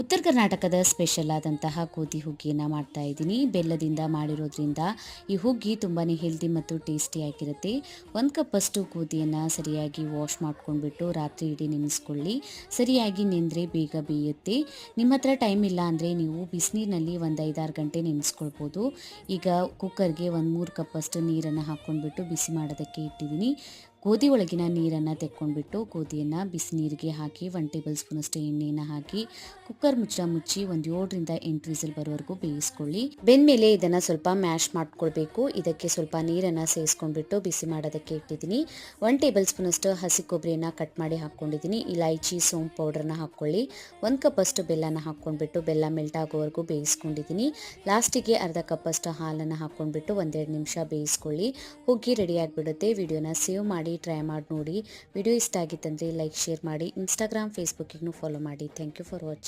ಉತ್ತರ ಕರ್ನಾಟಕದ ಸ್ಪೆಷಲ್ ಆದಂತಹ ಗೋಧಿ ಹುಗ್ಗಿಯನ್ನು ಮಾಡ್ತಾ ಇದ್ದೀನಿ. ಬೆಲ್ಲದಿಂದ ಮಾಡಿರೋದ್ರಿಂದ ಈ ಹುಗ್ಗಿ ತುಂಬಾ ಹೆಲ್ದಿ ಮತ್ತು ಟೇಸ್ಟಿ ಆಗಿರುತ್ತೆ. ಒಂದು ಕಪ್ಪಷ್ಟು ಗೋಧಿಯನ್ನು ಸರಿಯಾಗಿ ವಾಶ್ ಮಾಡ್ಕೊಂಡ್ಬಿಟ್ಟು ರಾತ್ರಿ ಇಡೀ ನೆನೆಸ್ಕೊಳ್ಳಿ. ಸರಿಯಾಗಿ ನೆಂದರೆ ಬೇಗ ಬೇಯುತ್ತೆ. ನಿಮ್ಮ ಹತ್ರ ಟೈಮ್ ಇಲ್ಲ ಅಂದರೆ ನೀವು ಬಿಸಿನೀರಿನಲ್ಲಿ ಒಂದು ಐದಾರು ಗಂಟೆ ನೆನೆಸ್ಕೊಳ್ಬೋದು. ಈಗ ಕುಕ್ಕರ್ಗೆ ಒಂದು ಮೂರು ಕಪ್ಪಷ್ಟು ನೀರನ್ನು ಹಾಕ್ಕೊಂಡ್ಬಿಟ್ಟು ಬಿಸಿ ಮಾಡೋದಕ್ಕೆ ಇಟ್ಟಿದ್ದೀನಿ. ಗೋಧಿ ಒಳಗಿನ ನೀರನ್ನು ತೆಕ್ಕೊಂಡ್ಬಿಟ್ಟು ಗೋಧಿಯನ್ನು ಬಿಸಿ ನೀರಿಗೆ ಹಾಕಿ ಒನ್ ಟೇಬಲ್ ಸ್ಪೂನಷ್ಟು ಎಣ್ಣೆಯನ್ನು ಹಾಕಿ ಕುಕ್ಕರ್ ಮುಚ್ಚ ಮುಚ್ಚಿ ಒಂದು ಏಳರಿಂದ ಎಂಟು ವಿಸಿಲ್ ಬರೋವರೆಗೂ ಬೇಯಿಸ್ಕೊಳ್ಳಿ. ಬೆಂದಮೇಲೆ ಇದನ್ನು ಸ್ವಲ್ಪ ಮ್ಯಾಶ್ ಮಾಡ್ಕೊಳ್ಬೇಕು. ಇದಕ್ಕೆ ಸ್ವಲ್ಪ ನೀರನ್ನು ಸೇರಿಸ್ಕೊಂಡ್ಬಿಟ್ಟು ಬಿಸಿ ಮಾಡೋದಕ್ಕೆ ಇಟ್ಟಿದ್ದೀನಿ. ಒನ್ ಟೇಬಲ್ ಸ್ಪೂನಷ್ಟು ಹಸಿ ಕೊಬ್ಬರಿಯನ್ನು ಕಟ್ ಮಾಡಿ ಹಾಕ್ಕೊಂಡಿದ್ದೀನಿ. ಇಲೈಚಿ, ಸೋಂಪು ಪೌಡರ್ನ ಹಾಕ್ಕೊಳ್ಳಿ. ಒಂದು ಕಪ್ಪಷ್ಟು ಬೆಲ್ಲನ ಹಾಕ್ಕೊಂಡ್ಬಿಟ್ಟು ಬೆಲ್ಲ ಮೆಲ್ಟ್ ಆಗೋವರೆಗೂ ಬೇಯಿಸ್ಕೊಂಡಿದ್ದೀನಿ. ಲಾಸ್ಟಿಗೆ ಅರ್ಧ ಕಪ್ಪಷ್ಟು ಹಾಲನ್ನು ಹಾಕ್ಕೊಂಡ್ಬಿಟ್ಟು ಒಂದೆರಡು ನಿಮಿಷ ಬೇಯಿಸ್ಕೊಳ್ಳಿ. ಹುಗ್ಗಿ ರೆಡಿ ಆಗಿಬಿಡುತ್ತೆ. ವಿಡಿಯೋನ ಸೇವ್ ಮಾಡಿ ಟ್ರೈ ಮಾಡಿ ನೋಡಿ. ವಿಡಿಯೋ ಇಷ್ಟ ಆಗಿತ್ತಂದರೆ ಲೈಕ್ ಶೇರ್ ಮಾಡಿ. ಇನ್ಸ್ಟಾಗ್ರಾಮ್ ಫೇಸ್ಬುಕ್ಕಿಗೂ ಫಾಲೋ ಮಾಡಿ. Thank you for watching